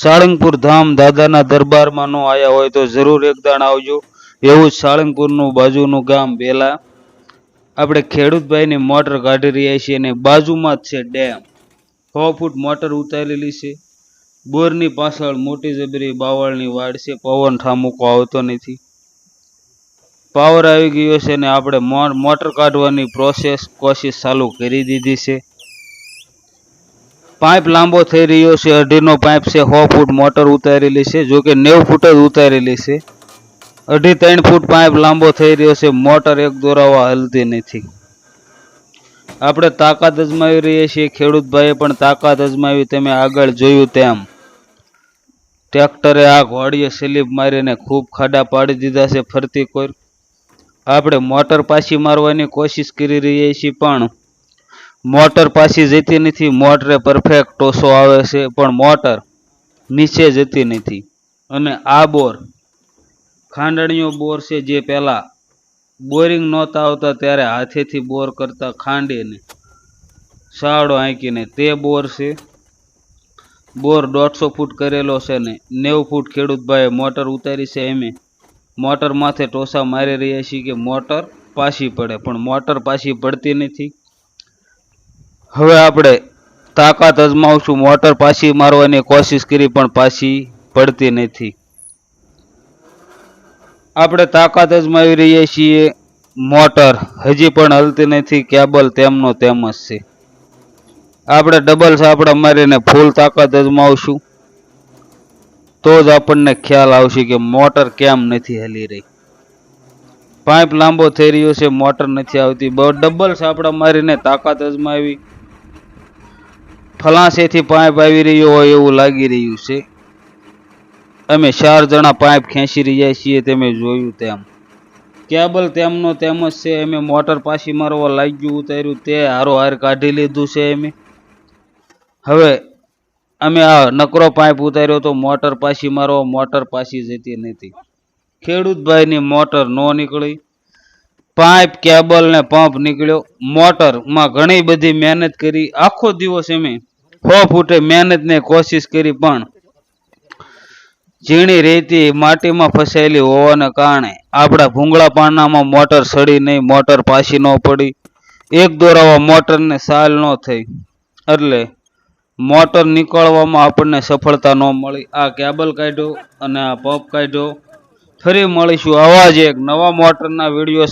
સાળંગપુર ધામ દાદાના દરબારમાં નો આવ્યા હોય તો જરૂર એક દાણ આવજો. એવું જ સાળંગપુરનું બાજુનું ગામ બેલા. આપણે ખેડૂતભાઈની મોટર કાઢી રહ્યા છીએ અને બાજુમાં જ છે ડેમ. છ ફૂટ મોટર ઉતારેલી છે. બોરની પાછળ મોટી જબરી બાવળની વાડ છે. પવન ઠામુકો આવતો નથી. પાવર આવી ગયો છે ને આપણે મોટર કાઢવાની પ્રોસેસ કોશિશ ચાલુ કરી દીધી છે. પાઇપ લાંબો થઈ રહ્યો છે, અઢીનો પાઇપ છે, સો ફૂટ મોટર ઉતારેલી છે, જો કે નેવું ફૂટ જ ઉતારેલી છે. અઢી ત્રણ ફૂટ પાઇપ લાંબો થઈ રહ્યો છે, મોટર એક દોરાવા હલતી નથી. આપણે તાકાત અજમાવી રહીએ છીએ ખેડૂતભાઈએ પણ તાકાત અજમાવી, તમે આગળ જોયું તેમ. ટ્રેક્ટરે આ ઘોડીએ સ્લીપ મારીને ખૂબ ખાડા પાડી દીધા છે, ફરતી કોઈ. આપણે મોટર પાછી મારવાની કોશિશ કરી રહીએ છીએ પણ મોટર પાછી જતી નથી, મોટરે પરફેક્ટ ટોસો આવે છે, પણ મોટર નીચે જતી નથી. અને આ બોર ખાંડણીયો બોર છે જે પહેલાં બોરિંગ નહોતા આવતા, ત્યારે હાથેથી બોર કરતા ખાંડીને સાવડો આંકીને તે બોર છે. બોર દોઢસો ફૂટ કરેલો છે ને નેવું ફૂટ ખેડૂતભાઈએ મોટર ઉતારી છે એમે. મોટર માથે ટોસા મારી રહ્યા છીએ કે મોટર પાછી પડે, પણ મોટર પાછી પડતી નથી. હવે આપણે તાકાત અજમાવશું. મોટર પાછી મારવાની કોશિશ કરી, પણ પાછી પડતી નથી. આપણે તાકાત અજમાવી રહીએ છીએ મોટર. હજી પણ હલતી નથી. કેબલ તેમનો તેમ જ છે. આપણે ડબલ સાપડા મારીને ફૂલ તાકાત અજમાવશું. તો જ આપણને ખ્યાલ આવશે કે મોટર કેમ નથી હલી રહી. પાઇપ લાંબો થઈ રહ્યો છે. મોટર નથી આવતી. બહુ ડબલ સાપડા મારીને તાકાત અજમાવી ફલાસેથી પાઇપ આવી રહ્યો હોય એવું લાગી રહ્યું છે. અમે ચાર જણા પાઇપ ખેંચી રહ્યા છીએ તમે જોયું તેમ. કેબલ તેમનો તેમ જ છે. અમે મોટર પાછી મારવા લાગ્યું ઉતાર્યું. તે હારો હાર કાઢી લીધું છે અમે હવે અમે આ નકરો પાઇપ ઉતાર્યો તો મોટર પાછી મારવા મોટર પાછી જતી નથી. ખેડૂતભાઈની મોટર ન નીકળી. પાઇપ કેબલ ને પંપ નીકળ્યો. મોટરમાં ઘણી બધી મહેનત કરી. આખો દિવસ અમે સો ફૂટે મહેનત ને કોશિશ કરી પણ ઝીણી રેતી માટીમાં ફસાયેલી હોવાને કારણે આપણા ભૂંગળા પાનામાં મોટર સડી નહીં, મોટર પાછી ન પડી. એક દોરાવા મોટરને સાલ ન થઈ. એટલે મોટર નીકળવામાં આપણને સફળતા ન મળી. આ કેબલ કાઢ્યો અને આ પંપ કાઢ્યો. ફરી મળીશું આવા જ એક નવા મોટરના વીડિયો